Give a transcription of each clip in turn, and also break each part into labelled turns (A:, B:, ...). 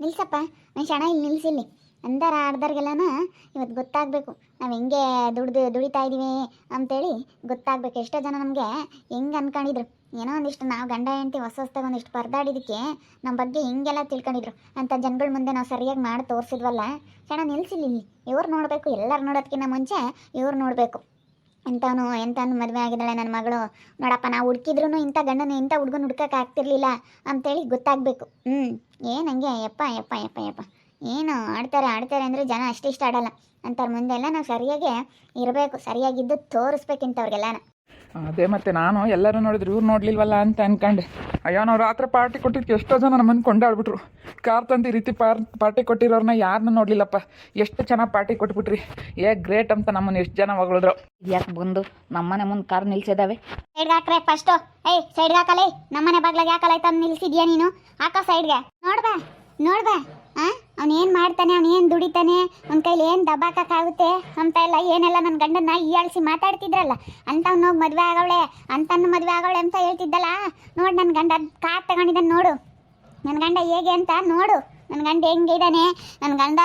A: ನಿಲ್ಸಪ್ಪ ಕ್ಷಣ ಇಲ್ಲಿ ನಿಲ್ಸಿಲ್ಲಿ. ಅಂದಾರ ಆಡ್ದಾರ್ಗೆಲ್ಲನ ಇವತ್ತು ಗೊತ್ತಾಗಬೇಕು. ನಾವು ಹೆಂಗೆ ದುಡ್ದು ದುಡಿತಾ ಇದ್ದೀವಿ ಅಂತೇಳಿ ಗೊತ್ತಾಗಬೇಕು. ಎಷ್ಟೋ ಜನ ನಮಗೆ ಹೆಂಗೆ ಅಂದ್ಕೊಂಡಿದ್ರು ಏನೋ ಒಂದಿಷ್ಟು ನಾವು ಗಂಡ, ಹೆಂಡತಿ ಹೊಸ ಹೊಸ್ದಾಗ ಒಂದಿಷ್ಟು ಪರದಾಡಿದ್ದಕ್ಕೆ ನಮ್ಮ ಬಗ್ಗೆ ಹಿಂಗೆಲ್ಲ ತಿಳ್ಕೊಂಡಿದ್ರು. ಅಂತ ಜನಗಳ ಮುಂದೆ ನಾವು ಸರಿಯಾಗಿ ಮಾಡಿ ತೋರಿಸಿದ್ವಲ್ಲ ಕ್ಷಣ ನಿಲ್ಸಿಲ್ಲ ಇಲ್ಲಿ. ಇವ್ರು ನೋಡಬೇಕು, ಎಲ್ಲರೂ ನೋಡೋದಕ್ಕಿಂತ ಮುಂಚೆ ಇವ್ರು ನೋಡಬೇಕು. ಎಂತವನು ಎಂಥವ್ನು ಮದುವೆ ಆಗಿದ್ದಾಳೆ ನನ್ನ ಮಗಳು. ನೋಡಪ್ಪ ನಾವು ಹುಡುಕಿದ್ರು ಇಂಥ ಗಂಡನ ಇಂಥ ಹುಡುಗನ ಹುಡ್ಕಕ್ಕೆ ಆಗ್ತಿರ್ಲಿಲ್ಲ ಅಂತೇಳಿ ಗೊತ್ತಾಗಬೇಕು. ಹ್ಞೂ ಏನು ಹಂಗೆ? ಯಪ್ಪ ಯಪ್ಪ ಯಪ್ಪ ಯಪ್ಪ. ಏನು ಆಡ್ತಾರೆ ಆಡ್ತಾರೆ ಅಂದರೆ ಜನ ಅಷ್ಟಿಷ್ಟ ಆಡಲ್ಲ. ಅಂಥವ್ರ ಮುಂದೆಲ್ಲ ನಾವು ಸರಿಯಾಗಿ ಇರಬೇಕು, ಸರಿಯಾಗಿದ್ದು ತೋರಿಸ್ಬೇಕಿಂತವ್ರಿಗೆಲ್ಲನ
B: ಅದೇ ಮತ್ತೆ ನಾನು ಎಲ್ಲರೂ ನೋಡಿದ್ರು ಇವ್ರು ನೋಡ್ಲಿಲ್ವಲ್ಲ ಅಂತ ಅನ್ಕೊಂಡೆ. ಅಯ್ಯೋ ನಾವು ರಾತ್ರಿ ಪಾರ್ಟಿ ಕೊಟ್ಟಿದ್ದಕ್ಕೆ ಎಷ್ಟೋ ಜನ ನಮ್ಮನ್ನು ಕೊಂಡಾಡ್ಬಿಟ್ರು. ಕಾರ್ ತಂದು ಈ ರೀತಿ ಪಾರ್ ಪಾರ್ಟಿ ಕೊಟ್ಟಿರೋರ್ನ ಯಾರನ್ನ ನೋಡಲಿಲ್ಲಪ್ಪ. ಎಷ್ಟು ಚೆನ್ನಾಗಿ ಪಾರ್ಟಿ ಕೊಟ್ಬಿಟ್ರಿ. ಏ ಗ್ರೇಟ್ ಅಂತ ನಮ್ಮನ್ನು ಎಷ್ಟು ಜನ ಹೊಗಳಿದ್ರು.
C: ಯಾಕೆ ಬಂದು ನಮ್ಮನೆ ಮುಂದೆ ಕಾರ್ ನಿಲ್ಸಿದಾವೆ?
A: ಸೈಡ್ ಹಾಕ್ರೆ ಫಸ್ಟು. ಏಯ್ ಸೈಡ್ಗೆ ಹಾಕಲೇ. ನಮ್ಮನೆ ಬಾಗ್ಲಾಗ ಯಾಕಲ್ಲ ತಂದು ನಿಲ್ಸಿದ್ಯಾ ನೀನು? ಹಾಕೋ ಸೈಡ್ಗೆ. ನೋಡ್ಬಾ ನೋಡ್ಬಾ ಆ? ಅವ್ನು ಏನು ಮಾಡ್ತಾನೆ, ಅವ್ನು ಏನು ದುಡಿತಾನೆ, ಅವ್ನ ಕೈಲಿ ಏನು ದಬ್ಬಾಕಾಗುತ್ತೆ ಅಂತ ಎಲ್ಲ ಏನೆಲ್ಲ ನನ್ನ ಗಂಡನ್ನ ಹೀಯಾಳಿಸಿ ಮಾತಾಡ್ತಿದ್ರಲ್ಲ ಅಂಥವ್ನು ಹೋಗಿ ಮದುವೆ ಆಗವಳೆ ಅಂತನ್ನು ಮದುವೆ ಆಗವಳೆ ಅಂತ ಹೇಳ್ತಿದ್ದಲ್ಲ, ನೋಡು ನನ್ನ ಗಂಡ ಕಾರ್ ತಗೊಂಡಿದ್ದಾನೆ ನೋಡು. ನನ್ನ ಗಂಡ ಹೇಗೆ ಅಂತ ನೋಡು. ನನ್ನ ಗಂಡ ಹೆಂಗೆ ಇದ್ದಾನೆ ನನ್ನ ಗಂಡ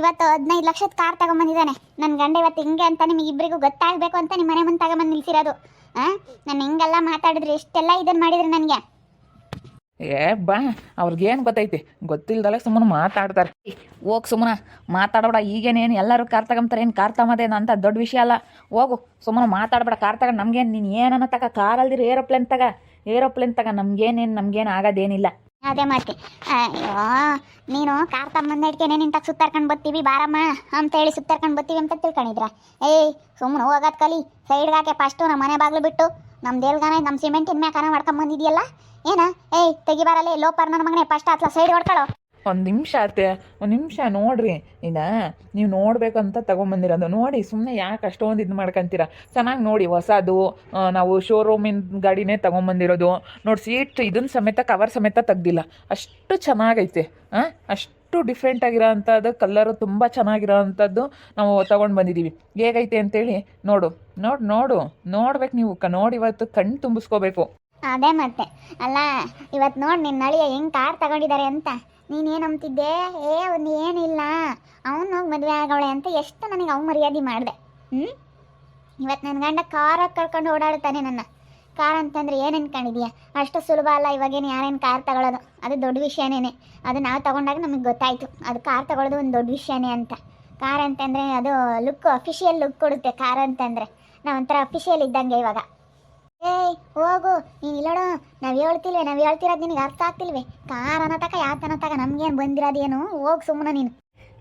A: ಇವತ್ತು ಹದಿನೈದು ಲಕ್ಷದ ಕಾರ್ ತಗೊಂಬಂದಿದ್ದಾನೆ ನನ್ನ ಗಂಡ ಇವತ್ತು ಹಿಂಗೆ ಅಂತ ನಿಮಗೆ ಇಬ್ಬರಿಗೂ ಗೊತ್ತಾಗಬೇಕು ಅಂತ ನಿಮ್ಮ ಮನೆ ಮುಂದೆ ತಗೊಂಬಂದು ನಿಲ್ಸಿರೋದು. ಹಾಂ ನಾನು ಹಿಂಗೆಲ್ಲ ಮಾತಾಡಿದ್ರೆ ಇಷ್ಟೆಲ್ಲ ಇದನ್ನು ಮಾಡಿದ್ರು ನನಗೆ.
B: ಏ, ಬಾ. ಅವ್ರಿಗೇನು ಗೊತ್ತೈತಿ? ಗೊತ್ತಿಲ್ದಲ್ಲ ಸುಮ್ಮನೆ ಮಾತಾಡ್ತಾರೆ.
C: ಹೋಗ್ ಸುಮ್ಮನ ಮಾತಾಡಬೇಡ. ಈಗೇನೇನು ಎಲ್ಲರೂ ಕಾರ್ ತಗೊಂತಾರೆ ಏನು ಕಾರ್ ತಗೊಂಬದೇನು ಅಂತ ದೊಡ್ಡ ವಿಷಯ ಅಲ್ಲ. ಹೋಗು, ಸುಮ್ಮನೆ ಮಾತಾಡಬೇಡ. ಕಾರ್ ತಗೊಂಡು ನಮ್ಗೇನು ನೀನು ಏನನ್ನ ತಗ ಕಾರ್ ಅಲ್ದಿರ ಏರೋಪ್ಲೇನ್ ತಗ. ಏರೋಪ್ಲೇನ್ ತಗ ನಮ್ಗೇನೇನು ನಮ್ಗೇನು ಆಗೋದೇನಿಲ್ಲ.
A: ಅದೇ ಮಾಡ್ತಿ ಅಯ್ಯೋ, ನೀನು ಕಾರ್ ತಗೊಂಬಂದ ಇಟ್ಕೇನೆ ನಿಂತಾಗ ಸುತ್ತಾರ್ಕೊಂಡು ಬರ್ತೀವಿ ಬಾರಮ್ಮ ಅಂತ ಹೇಳಿ ಸುತ್ತಾರ್ಕೊಂಡು ಬರ್ತೀವಿ ಅಂತ ತಿಳ್ಕೊಂಡಿದ್ರ? ಏಯ್ ಸುಮ್ಮನೆ ಹೋಗೋದು ಕಲಿ. ಸೈಡ್ಗೆ ಹಾಕೆ ಫಸ್ಟು ನಮ್ಮ ಮನೆ ಬಾಗ್ಲು ಬಿಟ್ಟು ನಮ್ಮ ದೇವ್ಗಾನ ನಮ್ಮ ಸಿಮೆಂಟಿನ ಮ್ಯಾಕಾನ ಮಾಡ್ಕೊಂಡ್ ಬಂದಿದ್ಯಲ್ಲ ಏನ? ಏಯ್ ತೆಗಿಬಾರಲ್ಲೇ ಲೋಪರ್ ನನ್ನ ಮಗನೇ ಫಸ್ಟ್ ಹತ್ಲ ಸೈಡ್ ಹೊಡ್ಕೊಳ್ಳೋ
B: ಒಂದು ನಿಮಿಷ ಆತೆ ಒಂದು ನಿಮಿಷ ನೋಡ್ರಿ. ಇನ್ನ ನೀವು ನೋಡಬೇಕು ಅಂತ ತಗೊಂಬಂದಿರೋದು ನೋಡಿ ಸುಮ್ಮನೆ ಯಾಕೆ ಅಷ್ಟೊಂದು ಇದು ಮಾಡ್ಕೊಂತೀರ? ಚೆನ್ನಾಗಿ ನೋಡಿ, ಹೊಸದು ನಾವು ಶೋರೂಮಿನ ಗಾಡಿನೇ ತಗೊಂಬಂದಿರೋದು. ನೋಡಿ ಸೀಟ್ ಇದನ್ನ ಸಮೇತ ಕವರ್ ಸಮೇತ ತೆಗ್ದಿಲ್ಲ. ಅಷ್ಟು ಚೆನ್ನಾಗೈತೆ ಹಾಂ ಅಷ್ಟು ಡಿಫ್ರೆಂಟ್ ಆಗಿರೋ ಅಂಥದ್ದು ಕಲ್ಲರು ತುಂಬ ಚೆನ್ನಾಗಿರೋ ಅಂಥದ್ದು ನಾವು ತಗೊಂಡು ಬಂದಿದ್ದೀವಿ ಹೇಗೈತೆ ಅಂತೇಳಿ ನೋಡು. ನೋಡು ನೋಡು. ನೋಡ್ಬೇಕು ನೀವು. ಕ, ನೋಡಿ ಇವತ್ತು ಕಣ್ಣು ತುಂಬಿಸ್ಕೋಬೇಕು.
A: ಅದೇ ಮತ್ತೆ. ಅಲ್ಲ ಇವತ್ತು ನೋಡಿ ನಿನ್ನ ಅಳಿಯ ಹೆಂಗ್ ಕಾರ್ ತಗೊಂಡಿದ್ದಾರೆ ಅಂತ. ನೀನೇನು ಅಂತಿದ್ದೆ ಏ ಒಂದು ಏನಿಲ್ಲ ಅವನು ಹೋಗಿ ಮದುವೆ ಆಗವಳೆ ಅಂತ ಎಷ್ಟು ನನಗೆ ಅವ್ ಮರ್ಯಾದೆ ಮಾಡಿದೆ. ಹ್ಞೂ ಇವತ್ತು ನನ್ನ ಗಂಡ ಕಾರಾಗಿ ಕರ್ಕೊಂಡು ಓಡಾಡ್ತಾನೆ ನನ್ನ. ಕಾರ್ ಅಂತಂದ್ರೆ ಏನು ಅನ್ಕೊಂಡಿದ್ಯಾ? ಅಷ್ಟು ಸುಲಭ ಅಲ್ಲ, ಇವಾಗೇನು ಯಾರೇನು ಕಾರ್ ತಗೊಳ್ಳೋದು ಅದು ದೊಡ್ಡ ವಿಷಯನೇ ಅದು ನಾವು ತಗೊಂಡಾಗ ನಮಗೆ ಗೊತ್ತಾಯಿತು. ಅದು ಕಾರ್ ತಗೊಳ್ಳೋದು ಒಂದು ದೊಡ್ಡ ವಿಷಯನೇ ಅಂತ. ಕಾರ್ ಅಂತಂದರೆ ಅದು ಲುಕ್ ಅಫಿಷಿಯಲ್ ಲುಕ್ ಕೊಡುತ್ತೆ ಕಾರ್ ಅಂತಂದರೆ. ನಾವು ಒಂಥರ ಅಫಿಷಿಯಲ್ ಇದ್ದಂಗೆ ಇವಾಗ. ಏಯ್ ಹೋಗು. ನೀನು ಇಲ್ಲೋಡು. ನಾವು ಹೇಳ್ತಿಲ್ವೇ ನಾವು ಹೇಳ್ತಿರೋದು ನಿನಗೆ ಅರ್ಥ ಆಗ್ತಿಲ್ವೇ? ಕಾರ್ ಅನ್ನತಕ ಯಾತನ ತಕ ನಮ್ಗೇನು ಬಂದಿರೋದೇನು ಹೋಗ್ ಸುಮ್ಮನೆ ನೀನು.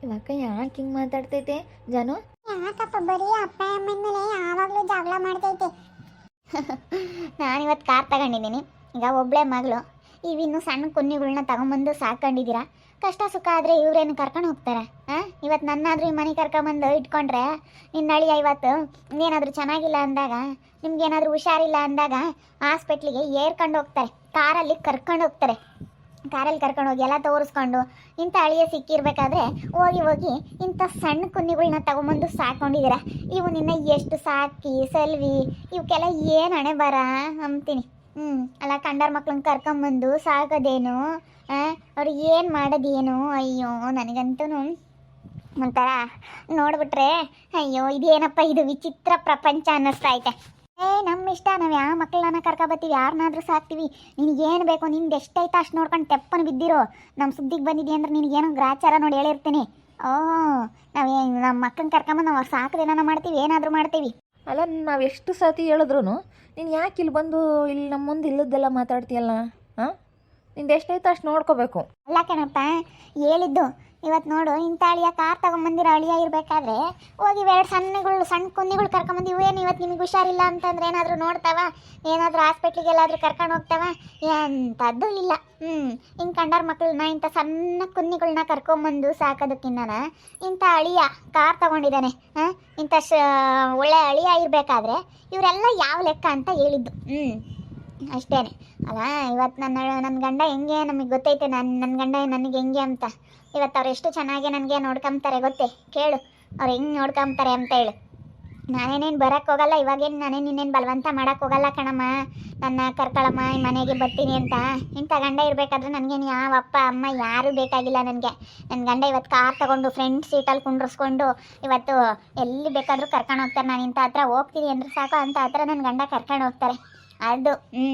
C: ಇವಾಗ ಯಾಕೆ ಹಿಂಗೆ ಮಾತಾಡ್ತೈತೆ? ಜಾನು?
A: ಯಾಕಪ್ಪ ಬರೀ ಅಪ್ಪ ಅಮ್ಮನ ಮೇಲೆ ಯಾವಾಗಲೂ ಜಗಳ ಮಾಡ್ತೈತೆ. ನಾನಿವತ್ತು ಕಾರ್ ತಗೊಂಡಿದ್ದೀನಿ. ಈಗ ಒಬ್ಳೆ ಮಗಳು. ಇವಿನ್ನು ಸಣ್ಣ ಕುನ್ನಿಗಳನ್ನ ತಗೊಂಬಂದು ಸಾಕೊಂಡಿದ್ದೀರಾ ಕಷ್ಟ ಸುಖ ಆದರೆ ಇವ್ರೇನು ಕರ್ಕೊಂಡು ಹೋಗ್ತಾರೆ? ಹಾಂ ಇವತ್ತು ನನ್ನಾದ್ರೂ ಈ ಮನೆ ಕರ್ಕೊಂಬಂದು ಇಟ್ಕೊಂಡ್ರೆ ನಿನ್ನ ಅಳಿಯ ಇವತ್ತು ಇನ್ನೇನಾದರೂ ಚೆನ್ನಾಗಿಲ್ಲ ಅಂದಾಗ, ನಿಮ್ಗೇನಾದರೂ ಹುಷಾರಿಲ್ಲ ಅಂದಾಗ ಹಾಸ್ಪಿಟ್ಲಿಗೆ ಏರ್ಕೊಂಡು ಹೋಗ್ತಾರೆ. ಕಾರಲ್ಲಿ ಕರ್ಕೊಂಡು ಹೋಗ್ತಾರೆ. ಕಾರಲ್ಲಿ ಕರ್ಕೊಂಡು ಹೋಗಿ ಎಲ್ಲ ತೋರಿಸ್ಕೊಂಡು ಇಂಥ ಅಳಿಯ ಸಿಕ್ಕಿರ್ಬೇಕಾದ್ರೆ ಹೋಗಿ ಹೋಗಿ ಇಂಥ ಸಣ್ಣ ಕುನ್ನಿಗಳನ್ನ ತಗೊಂಬಂದು ಸಾಕೊಂಡಿದ್ದೀರ? ಇವು ನಿನ್ನ ಎಷ್ಟು ಸಾಕಿ, ಸಲ್ವಿ, ಇವಕ್ಕೆಲ್ಲ ಏನು ಹಣೆ ಬರ ಅಂತೀನಿ. ಹ್ಞೂ ಅಲ್ಲ ಕಂಡರ್ ಮಕ್ಳನ್ನ ಕರ್ಕೊಂಬಂದು ಸಾಕೋದೇನು ಅವ್ರಿಗೆ ಏನು ಮಾಡೋದೇನು? ಅಯ್ಯೋ, ನನಗಂತೂ ಒಂಥರ ನೋಡ್ಬಿಟ್ರೆ, ಅಯ್ಯೋ, ಇದೇನಪ್ಪ ಇದು ವಿಚಿತ್ರ ಪ್ರಪಂಚ ಅನ್ನಿಸ್ತಾ ಐತೆ. ಏ ನಮ್ಮ ಇಷ್ಟ, ನಾವು ಯಾವ ಮಕ್ಕಳನ್ನ ಕರ್ಕೊಬತ್ತೀವಿ ಯಾರನ್ನಾದ್ರೂ ಸಾಕ್ತೀವಿ. ನಿನಗೇನು ಬೇಕು, ನಿಂದು ಎಷ್ಟೈತೆ ಅಷ್ಟು ನೋಡ್ಕೊಂಡು ತೆಪ್ಪನ ಬಿದ್ದಿರೋ. ನಮ್ಮ ಸುದ್ದಿಗೆ ಬಂದಿದ್ದೀಯ ಅಂದ್ರೆ ನಿನಗೇನೋ ಗ್ರಾಚಾರ ನೋಡಿ ಹೇಳಿರ್ತೀನಿ. ಓ ನಾವು ನಮ್ಮ ಮಕ್ಕಳನ್ನ ಕರ್ಕೊಂಬಂದು ನಾವು ಸಾಕದೇನ ಮಾಡ್ತೀವಿ, ಏನಾದರೂ ಮಾಡ್ತೀವಿ.
C: ಅಲ್ಲ ನಾವು ಎಷ್ಟು ಸತಿ ಹೇಳಿದ್ರು ನೀನು ಯಾಕೆ ಇಲ್ಲಿ ಬಂದು ಇಲ್ಲಿ ನಮ್ಮ ಮುಂದೆ ಇಲ್ಲದ್ದೆಲ್ಲ ಮಾತಾಡ್ತೀಯಲ್ಲ, ಹಾಂ? ನಿಂದು ಎಷ್ಟೈತೋ ಅಷ್ಟು ನೋಡ್ಕೋಬೇಕು.
A: ಅಲ್ಲ ಕಣಪ್ಪ, ಹೇಳಿದ್ದು ಇವತ್ತು ನೋಡು ಇಂಥ ಅಳಿಯ ಕಾರ್ ತಗೊಂಬಂದಿರೋ ಅಳಿಯ ಇರಬೇಕಾದ್ರೆ ಹೋಗಿ ಎರಡು ಸಣ್ಣಗಳು ಸಣ್ಣ ಕುಂದಿಗಳು ಕರ್ಕೊಂಬಂದು ಇವೇನು ಇವತ್ತು ನಿಮಗೆ ಹುಷಾರಿಲ್ಲ ಅಂತಂದ್ರೆ ಏನಾದರೂ ನೋಡ್ತಾವ? ಏನಾದರೂ ಹಾಸ್ಪಿಟ್ಲಿಗೆ ಎಲ್ಲಾದರೂ ಕರ್ಕೊಂಡು ಹೋಗ್ತಾವ? ಎಂಥದ್ದು ಇಲ್ಲ. ಹ್ಞೂ ಹಿಂಗೆ ಕಂಡಾರ ಮಕ್ಕಳನ್ನ ಇಂಥ ಸಣ್ಣ ಕುನ್ನಿಗಳನ್ನ ಕರ್ಕೊಂಬಂದು ಸಾಕೋದಕ್ಕಿನ್ನ ಇಂಥ ಅಳಿಯ ಕಾರ್ ತಗೊಂಡಿದ್ದಾನೆ, ಹಾಂ? ಇಂಥ ಶ, ಒಳ್ಳೆ ಅಳಿಯ ಇರಬೇಕಾದ್ರೆ ಇವರೆಲ್ಲ ಯಾವ ಲೆಕ್ಕ ಅಂತ ಹೇಳಿದ್ದು. ಹ್ಞೂ ಅಷ್ಟೇ ಅಲ್ಲ ಇವತ್ತು ನನ್ನ ನನ್ನ ಗಂಡ ಹೆಂಗೆ ನಮಗೆ ಗೊತ್ತೈತೆ ನನ್ನ ನನ್ನ ಗಂಡ ನನಗೆ ಹೆಂಗೆ ಅಂತ. ಇವತ್ತು ಅವ್ರು ಎಷ್ಟು ಚೆನ್ನಾಗಿ ನನಗೆ ನೋಡ್ಕೊಂತಾರೆ ಗೊತ್ತೇ? ಕೇಳು. ಅವ್ರು ಹೆಂಗೆ ನೋಡ್ಕೊಂತಾರೆ ಅಂತ ಹೇಳು. ನಾನೇನೇನು ಬರೋಕ್ಕೆ ಹೋಗಲ್ಲ, ಇವಾಗೇನು ನಾನೇನು ಇನ್ನೇನು ಬಲವಂತ ಮಾಡೋಕ್ಕೆ ಹೋಗಲ್ಲ ಕಣಮ್ಮ. ನನ್ನ ಕರ್ಕೊಳಮ್ಮ ಮನೆಗೆ ಬರ್ತೀನಿ ಅಂತ. ಇಂಥ ಗಂಡ ಇರಬೇಕಾದ್ರೆ ನನಗೇನು ಯಾವ ಅಪ್ಪ, ಅಮ್ಮ ಯಾರೂ ಬೇಕಾಗಿಲ್ಲ ನನಗೆ. ನನ್ನ ಗಂಡ ಇವತ್ತು ಕಾರ್ ತಗೊಂಡು ಫ್ರೆಂಡ್ ಸೀಟಲ್ಲಿ ಕುಂಡ್ರಿಸ್ಕೊಂಡು ಇವತ್ತು ಎಲ್ಲಿ ಬೇಕಾದರೂ ಕರ್ಕೊಂಡು ಹೋಗ್ತಾರೆ. ನಾನು ಇಂಥ ಹತ್ರ ಹೋಗ್ತೀನಿ ಅಂದ್ರೆ ಸಾಕು, ಅಂತ ಹತ್ರ ನನ್ನ ಗಂಡ ಕರ್ಕೊಂಡು ಹೋಗ್ತಾರೆ. ಅದು ಹ್ಞೂ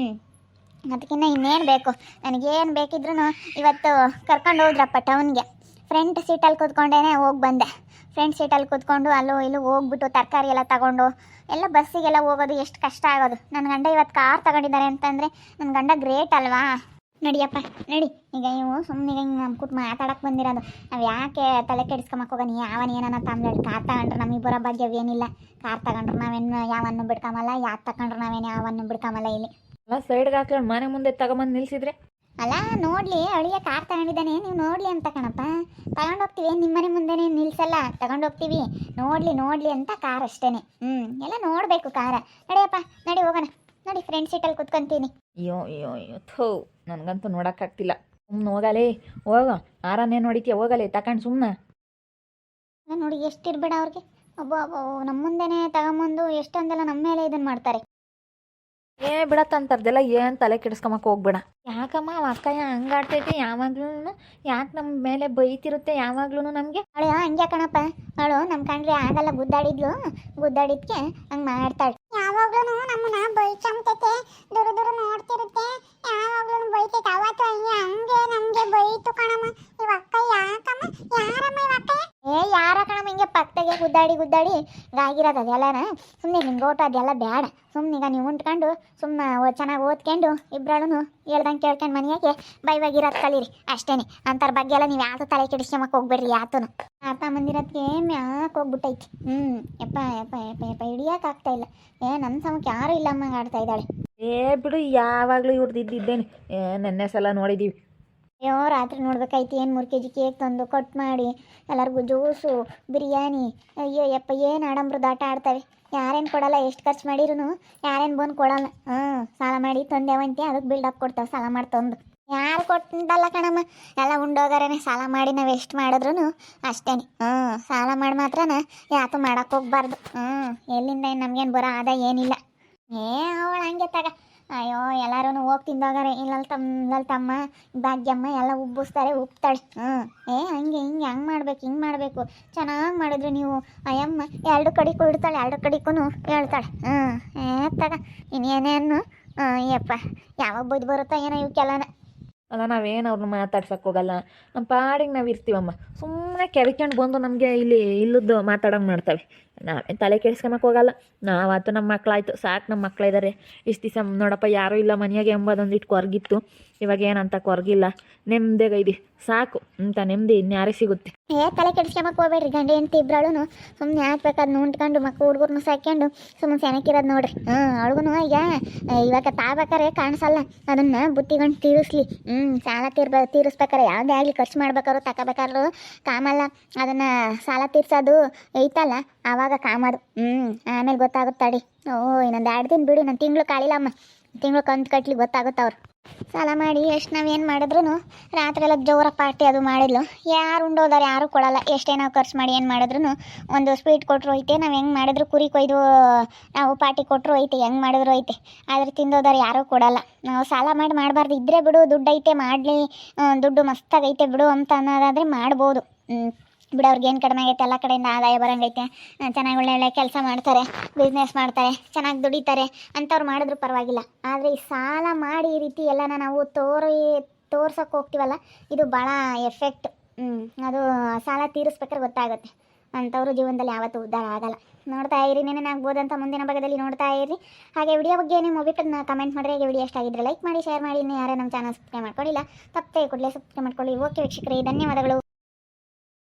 A: ಅದಕ್ಕಿಂತ ಇನ್ನೇನು ಬೇಕು? ನನಗೇನು ಬೇಕಿದ್ರು ಇವತ್ತು ಕರ್ಕೊಂಡು ಹೋದ್ರಪ್ಪ ಟೌನ್ಗೆ. ಫ್ರಂಟ್ ಸೀಟಲ್ಲಿ ಕೂತ್ಕೊಂಡೇ ಹೋಗಿ ಬಂದೆ. ಫ್ರಂಟ್ ಸೀಟಲ್ಲಿ ಕೂತ್ಕೊಂಡು ಅಲ್ಲೂ ಇಲ್ಲೂ ಹೋಗ್ಬಿಟ್ಟು ತರಕಾರಿ ಎಲ್ಲ ತಗೊಂಡು, ಎಲ್ಲ ಬಸ್ಸಿಗೆಲ್ಲ ಹೋಗೋದು ಎಷ್ಟು ಕಷ್ಟ ಆಗೋದು. ನನ್ನ ಗಂಡ ಇವತ್ತು ಕಾರ್ ತಗೊಂಡಿದ್ದಾರೆ ಅಂತಂದರೆ ನನ್ನ ಗಂಡ ಗ್ರೇಟ್ ಅಲ್ವಾ? ನಡಿಯಪ್ಪ ನಡಿ. ಈಗ ನೀವು ಸುಮ್ಮನೆ ಹಿಂಗೆ ನಮ್ಮ ಕುಟ್ ಮಾತಾಡಕ್ಕೆ ಬಂದಿರೋದು. ನಾವು ಯಾಕೆ ತಲೆ ಕೆಡಿಸ್ಕೊಂಬಕ್ಕೆ ಹೋಗೋಣ ಯಾವನ ಏನಾನ ಹೇಳಿ ಕಾರ್ ತಗೊಂಡ್ರೆ ಬಗ್ಗೆ ಭಾಗ್ಯವೇನಿಲ್ಲ ಕಾರ್ ತಗೊಂಡ್ರೆ ನಾವೇನು ಯಾವನ್ನು ಬಿಡ್ಕೊಂಬಲ್ಲ ಯಾಕೆ ತಗೊಂಡ್ರೆ ನಾವೇನು ಯಾವನ್ನು ಬಿಡ್ಕೊಂಬಲ್ಲ ಇಲ್ಲಿ.
C: ಅಲ್ಲ ಸೈಡ್ಗೆ ಹಾಕ್ಲೋಣ ಮನೆ ಮುಂದೆ ತಗೊಂಬಂದು ನಿಲ್ಸಿದ್ರೆ?
A: ಅಲ್ಲ ನೋಡ್ಲಿ ಅಳಿಯ ಕಾರ್ ತಗೊಂಡಿದ್ದಾನೆ ನೀವು ನೋಡ್ಲಿ ಅಂತ ಕಣಪ್ಪ. ತಗೊಂಡು ಹೋಗ್ತೀವಿ ನಿಮ್ಮ ಮನೆ ಮುಂದೆನೇ ನಿಲ್ಸಲ್ಲ ತಗೊಂಡು ಹೋಗ್ತೀವಿ ನೋಡ್ಲಿ ನೋಡ್ಲಿ ಅಂತ ಕಾರ್ ಅಷ್ಟೇನೆ. ಹ್ಞೂ ಎಲ್ಲ ನೋಡಬೇಕು ಕಾರ. ನಡಿಯಪ್ಪ ನಡಿ ಹೋಗೋಣ. ನೋಡಿ ಫ್ರೆಂಡ್ ಸೀಟಲ್ಲಿ ಕುತ್ಕೊಂತೀನಿ.
C: ಅಯ್ಯೋ ಅಯ್ಯೋ ಅಯ್ಯೋ ಥೋ ನನಗಂತೂ ನೋಡೋಕ್ಕಾಗ್ತಿಲ್ಲ. ಸುಮ್ಮನೆ ಹೋಗಲೇ ಹೋಗ ಆರಾಮೇ ನೋಡಿತೀಯ ಹೋಗಲೇ ತಗೊಂಡು ಸುಮ್ಮನೆ
A: ನಾನು ನೋಡಿ ಎಷ್ಟಿರ್ಬೇಡ ಅವ್ರಿಗೆ. ಒಬ್ಬ ನಮ್ಮ ಮುಂದೆನೆ ತಗೊಂಬಂದು ಎಷ್ಟೊಂದೆಲ್ಲ ನಮ್ಮ ಮೇಲೆ ಇದನ್ನು ಮಾಡ್ತಾರೆ.
C: ಏ ಬಿಡತ್ತಂತಾರ್ದೆಲ್ಲ ಏನು ತಲೆ ಕೆಡಿಸ್ಕೊಂಬಕ್ಕೆ ಹೋಗ್ಬೇಡ. ಯಾಕಮ್ಮ ಅಕ್ಕಯ್ಯ ಹಂಗಾಡ್ತೈತಿ ಯಾವಾಗ್ಲೂ ಯಾಕೆ ನಮ್ಮ ಮೇಲೆ ಬೈತಿರುತ್ತೆ ಯಾವಾಗ್ಲೂ ನಮಗೆ?
A: ಅವಳು ಹಂಗೆ ಕಣಪ್ಪ. ಅಳು ನಮ್ಮ ಕಂಡ್ರೆ ಆಗಲ್ಲ ಗುದ್ದಾಡಿದ್ಲು. ಗುದ್ದಾಡಿದ್ಕೆ ಹಂಗೆ ಮಾಡ್ತಾಳೆ. ಯಾವಾಗ್ಲೂ ನಮ್ಮನ್ನ ಬೈಚಂತೈತೆ ದೂರ ದೂರ ನೋಡ್ತಿರುತ್ತೆ ಯಾವಾಗ್ಲೂ ಬೈತೈತೆ ಅವತ್ತು ಹಂಗೆ ಹಂಗೆ ನಮ್ಗೆ ಬೈತು ಕಣಮ್ಮ ಇವ ಅಕ್ಕ ಯಾಕಮ್ಮ ಯಾರಮ್ಮ ಇವ ಅಕ್ಕ ಏ ಯಾರ ಕಣಮ್ಮ ಹಿಂಗೆ ಪಕ್ಕದಾಗೆ ಗುದ್ದಾಡಿ ಗುದ್ದಾಡಿ ಆಗಿರೋದು ಅದೆಲ್ಲನ? ಸುಮ್ಮನೆ ನಿಮ್ಗೆ ಓಟ ಅದೆಲ್ಲ ಬೇಡ ಸುಮ್ಮನೆ ಈಗ ನೀವು ಉಂಟ್ಕೊಂಡು ಸುಮ್ಮನೆ ಚೆನ್ನಾಗಿ ಓದ್ಕೊಂಡು ಇಬ್ಬರಳು ಹೇಳ್ದಂಗೆ ಕೇಳ್ಕೊಂಡು ಮನೆಯಾಗೆ ಬೈವಾಗಿರೋದು ಕಲೀರಿ. ಅಷ್ಟೇನೆ. ಅಂತರ ಬಗ್ಗೆ ಎಲ್ಲ ನೀವು ಯಾವುದು ತಲೆ ಕೆಡಿಸ್ಕೊಂಬಕ್ಕೆ ಹೋಗ್ಬೇಡ್ರಿ ಯಾತನು. ಆತ ಮಂದಿರತ್ಗೆ ಮ್ಯಾಕ್ ಹೋಗ್ಬಿಟ್ಟೈತಿ. ಹ್ಞೂ ಯಪ್ಪ ಯಪ್ಪ ಯಪ್ಪ ಯಪ್ಪ ಹಿಡಿಯಕ್ಕೆ ಆಗ್ತಾ ಇಲ್ಲ. ಏ ನನ್ನ ಸಮಕ್ಕೆ ಯಾರೂ ಇಲ್ಲಮ್ಮ ಆಡ್ತಾ ಇದ್ದಾಳೆ.
C: ಏ, ಬಿಡು, ಯಾವಾಗಲೂ ಇವ್ರದ್ದು ಇದ್ದಿದ್ದೇನೆ. ಏ, ನೆನ್ನೆ ಸಲ ನೋಡಿದ್ದೀವಿ
A: ಅಯ್ಯೋ, ರಾತ್ರಿ ನೋಡ್ಬೇಕಾಯ್ತು, ಏನು ಮೂರು ಕೆ ಜಿ ಕೇಕ್ ತಂದು ಕಟ್ ಮಾಡಿ, ಎಲ್ಲರಿಗೂ ಜ್ಯೂಸು, ಬಿರಿಯಾನಿ, ಅಯ್ಯೋ, ಯಪ್ಪ, ಏನು ಆಡಂಬ್ರದ್ದು ಆಟ ಆಡ್ತವೆ. ಯಾರೇನು ಕೊಡಲ್ಲ, ಎಷ್ಟು ಖರ್ಚು ಮಾಡಿರೂ ಯಾರೇನು ಬಂದು ಕೊಡಲ್ಲ. ಹ್ಞೂ ಸಾಲ ಮಾಡಿ ತಂದೆವಂತೆ ಅದಕ್ಕೆ ಬಿಲ್ಡಪ್ ಕೊಡ್ತಾವೆ, ಸಾಲ ಮಾಡಿ ತಂದು. ಯಾರು ಕೊಟ್ಟಲ್ಲ ಕಣಮ್ಮ, ಎಲ್ಲ ಉಂಡೋಗಾರೇ ಸಾಲ ಮಾಡಿ ನಾವು ಎಷ್ಟು ಮಾಡಿದ್ರು ಅಷ್ಟೇ ಹ್ಞೂ ಸಾಲ ಮಾಡಿ ಮಾತ್ರನ ಯಾತು ಮಾಡೋಕ್ಕೆ ಹೋಗ್ಬಾರ್ದು. ಹ್ಞೂ ಎಲ್ಲಿಂದ ನಮ್ಗೇನು ಬರೋ ಆದ ಏನಿಲ್ಲ. ಏ, ಅವಳು ಹಂಗೆ ತಗ. ಅಯ್ಯೋ ಎಲ್ಲರೂ ಹೋಗಿ ತಿಂದಾಗಾರೆ. ಇಲ್ಲಲ್ಲಿ ತಮ್ಮ ಇಲ್ಲಲ್ಲಿ ತಮ್ಮ ಭಾಗ್ಯಮ್ಮ, ಎಲ್ಲ ಉಬ್ಬಿಸ್ತಾರೆ ಉಪ್ತಾಳೆ ಹ್ಞೂ. ಏ, ಹಂಗೆ, ಹಿಂಗೆ, ಹಂಗೆ ಮಾಡ್ಬೇಕು, ಹಿಂಗೆ ಮಾಡಬೇಕು. ಚೆನ್ನಾಗಿ ಮಾಡಿದ್ರು ನೀವು. ಅಯ್ಯಮ್ಮ, ಎರಡು ಕಡೆಗೂ ಇಡ್ತಾಳೆ, ಎರಡು ಕಡೆಗೂ ಹೇಳ್ತಾಳೆ. ಹ್ಞೂ. ಏ, ತಗ, ಇನ್ನೇನೇನು? ಹ್ಞೂ, ಯಪ್ಪ, ಯಾವಾಗ ಬುದ್ಧಿ ಬರುತ್ತೋ ಏನೋ ಇವಕ್ಕೆಲ್ಲನ.
C: ಅಲ್ಲ, ನಾವೇನು ಅವ್ರನ್ನ ಮಾತಾಡ್ಸಕ್ಕೆ ಹೋಗಲ್ಲ. ನಮ್ಮ ಪಾಡಿಗೆ ನಾವು ಇರ್ತೀವಮ್ಮ ಸುಮ್ಮನೆ ಕೆರ್ಕೊಂಡು ಬಂದು ನಮಗೆ ಇಲ್ಲಿ, ಇಲ್ಲದ್ದು ಮಾತಾಡೋಂಗೆ ಮಾಡ್ತವೆ. ನಾವೇನು ತಲೆ ಕೆಡಿಸ್ಕೊಂಬಕ್ಕೆ ಹೋಗಲ್ಲ. ನಾವಾತು ನಮ್ಮ ಮಕ್ಕಳಾಯ್ತು ಸಾಕು ನಮ್ಮ ಮಕ್ಕಳಿದ್ದಾರೆ ಇಷ್ಟು ದಿವಸ ನೋಡಪ್ಪ, ಯಾರೂ ಇಲ್ಲ ಮನೆಯಾಗೆ ಎಂಬುದೊಂದಿಟ್ಟು ಕೊರಗಿತ್ತು. ಇವಾಗ ಏನಂತ ಕೊರಗಿಲ್ಲ. ನೆಮ್ಮದಿಗೆ ಇದಿ ಸಾಕು. ಅಂತ ನೆಮ್ಮದಿ ಇನ್ಯಾರೇ ಸಿಗುತ್ತೆ.
A: ಏ, ತಲೆ ಕೆಡಿಸ್ಕೊಂಬಕ್ಕೆ ಹೋಗ್ಬೇಡ್ರಿ. ಗಂಡ ಹೆಂಡತಿ ಇಬ್ಬರಳು ಸುಮ್ಮನೆ ಯಾಕೆ ಬೇಕಾದ್ ಉಂಟ್ಕೊಂಡು ಮಕ್ಕಳು ಹುಡುಗರ್ನ ಸಾಕ್ಕೊಂಡು ಸುಮ್ಮನೆ ಸೆನಕಿರೋದು ನೋಡ್ರಿ. ಹ್ಞೂ ಅವಳಿಗೂ ಈಗ ಇವಾಗ ತಾಬೇಕಾರೆ ಕಾಣಿಸಲ್ಲ. ಅದನ್ನು ಬುತ್ತಿಗೊಂಡು ತೀರಿಸ್ಲಿ. ಹ್ಞೂ, ಸಾಲ ತೀರ್ಬ ತೀರಿಸ್ಬೇಕಾರೆ ಯಾವುದೇ ಆಗಲಿ ಖರ್ಚು ಮಾಡ್ಬೇಕಾದ್ರು ತಗೋಬೇಕಾದ್ರು ಕಾಮಲ್ಲ. ಅದನ್ನು ಸಾಲ ತೀರ್ಸೋದು ಐತಲ್ಲ. ಆವಾಗ ಕಾಮದು ಹ್ಞೂ ಆಮೇಲೆ ಗೊತ್ತಾಗುತ್ತೆ ತಡಿ. ಓ, ಇನ್ನೊಂದು ಎರಡು ದಿನ ಬಿಡು ನಾನು ತಿಂಗಳು ಕಾಳಿಲ್ಲಮ್ಮ ತಿಂಗಳು ಕಂತು ಕಟ್ಲಿ ಗೊತ್ತಾಗುತ್ತೆ ಅವ್ರು. ಸಾಲ ಮಾಡಿ, ಎಷ್ಟು ನಾವೇನು ಮಾಡಿದ್ರು ರಾತ್ರಿ ಎಲ್ಲ ಜೋರ ಪಾರ್ಟಿ ಅದು ಮಾಡಿದ್ಲು. ಯಾರು ಉಂಡೋದಾರೆ ಯಾರು ಕೊಡಲ್ಲ. ಎಷ್ಟೇ ನಾವು ಖರ್ಚು ಮಾಡಿ ಏನು ಮಾಡಿದ್ರು ಒಂದು ಸ್ವೀಟ್ ಕೊಟ್ಟರು ಐತೆ, ನಾವು ಹೆಂಗೆ ಮಾಡಿದ್ರು ಕುರಿ ಕೊಯ್ದು, ನಾವು ಪಾರ್ಟಿ ಕೊಟ್ಟರು ಐತೆ, ಹೆಂಗೆ ಮಾಡಿದ್ರು ಐತೆ. ಆದರೆ ತಿಂದೋದಾರೆ ಯಾರೂ ಕೊಡಲ್ಲ. ನಾವು ಸಾಲ ಮಾಡಿ ಮಾಡಬಾರ್ದು ಇದ್ದರೆ ಬಿಡು, ದುಡ್ಡು ಐತೆ, ಮಾಡಲಿ. ದುಡ್ಡು ಮಸ್ತಾಗೈತೆ ಬಿಡು ಅಂತ ಅನ್ನೋದಾದರೆ ಮಾಡ್ಬೋದು. ಬಿಡು, ಅವ್ರಿಗೆ ಏನು ಕಡಿಮೆ ಆಗೈತೆ, ಎಲ್ಲ ಕಡೆಯಿಂದ ಆದಾಯ ಬರಂಗೈತೆ ಚೆನ್ನಾಗಿ ಒಳ್ಳೆ ಒಳ್ಳೆ ಕೆಲಸ ಮಾಡ್ತಾರೆ ಬಿಸ್ನೆಸ್ ಮಾಡ್ತಾರೆ, ಚೆನ್ನಾಗಿ ದುಡಿತಾರೆ ಅಂಥವ್ರು ಮಾಡಿದ್ರು ಪರವಾಗಿಲ್ಲ. ಆದರೆ ಈ ಸಾಲ ಮಾಡಿ ಈ ರೀತಿ ಎಲ್ಲನ ನಾವು ತೋರಿ, ತೋರ್ಸೋಕೆ ಹೋಗ್ತೀವಲ್ಲ, ಇದು ಭಾಳ ಎಫೆಕ್ಟ್ ಅದು ಸಾಲ ತೀರಿಸ್ಬೇಕಾದ್ರೆ ಗೊತ್ತಾಗುತ್ತೆ. ಅಂಥವ್ರು ಜೀವನದಲ್ಲಿ ಯಾವತ್ತೂ ಉದ್ಧಾರ ಆಗಲ್ಲ. ನೋಡ್ತಾ ಇರಿ ನೆನನಾಗ್ಬೋದಂತ ಮುಂದಿನ ಭಾಗದಲ್ಲಿ ನೋಡ್ತಾ ಇರಿ. ಹಾಗೆ ವಿಡಿಯೋ ಬಗ್ಗೆ ನಿಮ್ಮ ಅಭಿಪ್ರಾಯನ ಕಮೆಂಟ್ ಮಾಡಿರಿ ಹಾಗೆ ವಿಡಿಯೋ ಎಷ್ಟಾಗಿದ್ರೆ ಲೈಕ್ ಮಾಡಿ ಶೇರ್ ಮಾಡಿ. ಇನ್ನು ಯಾರೇ ನಮ್ಮ ಚಾನಲ್ ಸಬ್ಸ್ಕ್ರೈಬ್ ಮಾಡ್ಕೊಳ್ಳಿಲ್ಲ ತಪ್ಪೇ ಕೂಡಲೇ ಸಬ್ಸ್ಕ್ರೈಬ್ ಮಾಡ್ಕೊಳ್ಳಿ. ಓಕೆ ವೀಕ್ಷಕರೇ, ಧನ್ಯವಾದಗಳು.